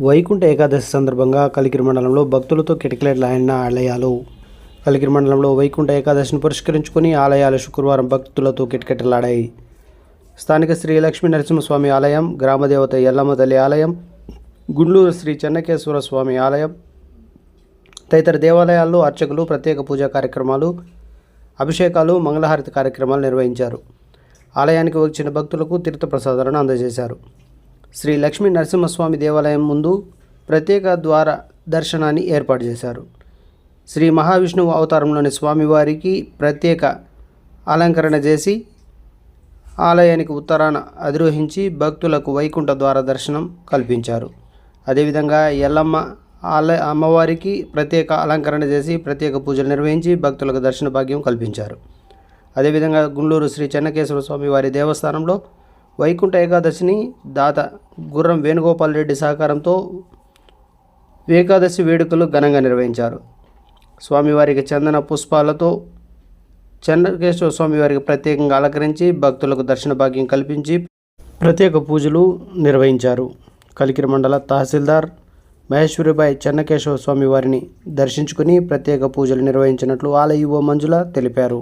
వైకుంఠ ఏకాదశి సందర్భంగా కలికిరి మండలంలో భక్తులతో కిటకిలైన ఆలయాలు. కలికిరి మండలంలో వైకుంఠ ఏకాదశిని పురస్కరించుకుని ఆలయాలు శుక్రవారం భక్తులతో కిటకిటలాడాయి. స్థానిక శ్రీ లక్ష్మీ నరసింహస్వామి ఆలయం గ్రామదేవత ఎల్లమ్మ తల్లి ఆలయం గుండ్లూరు శ్రీ చెన్నకేశ్వర స్వామి ఆలయం తదితర దేవాలయాల్లో అర్చకులు ప్రత్యేక పూజా కార్యక్రమాలు అభిషేకాలు మంగళహారతి కార్యక్రమాలు నిర్వహించారు. ఆలయానికి వచ్చిన భక్తులకు తీర్థప్రసాదాలను అందజేశారు. శ్రీ లక్ష్మీ నరసింహస్వామి దేవాలయం ముందు ప్రత్యేక ద్వార దర్శనాన్ని ఏర్పాటు చేశారు. శ్రీ మహావిష్ణువు అవతారంలోని స్వామివారికి ప్రత్యేక అలంకరణ చేసి ఆలయానికి ఉత్తరాన అధిరోహించి భక్తులకు వైకుంఠ ద్వార దర్శనం కల్పించారు. అదేవిధంగా ఎల్లమ్మ ఆలయ అమ్మవారికి ప్రత్యేక అలంకరణ చేసి ప్రత్యేక పూజలు నిర్వహించి భక్తులకు దర్శన భాగ్యం కల్పించారు. అదేవిధంగా గుండూరు శ్రీ చెన్నకేశ్వర స్వామి వారి దేవస్థానంలో వైకుంఠ ఏకాదశిని దాత గుర్రం వేణుగోపాల్ రెడ్డి సహకారంతో ఏకాదశి వేడుకలు ఘనంగా నిర్వహించారు. స్వామివారికి చందన పుష్పాలతో చెన్నకేశ్వర స్వామివారికి ప్రత్యేకంగా అలంకరించి భక్తులకు దర్శన భాగ్యం కల్పించి ప్రత్యేక పూజలు నిర్వహించారు. కలికిరి మండల తహసీల్దార్ మహేశ్వరిబాయ్ చెన్నకేశవ స్వామి వారిని దర్శించుకుని ప్రత్యేక పూజలు నిర్వహించినట్లు ఆలయ యువ మంజుల తెలిపారు.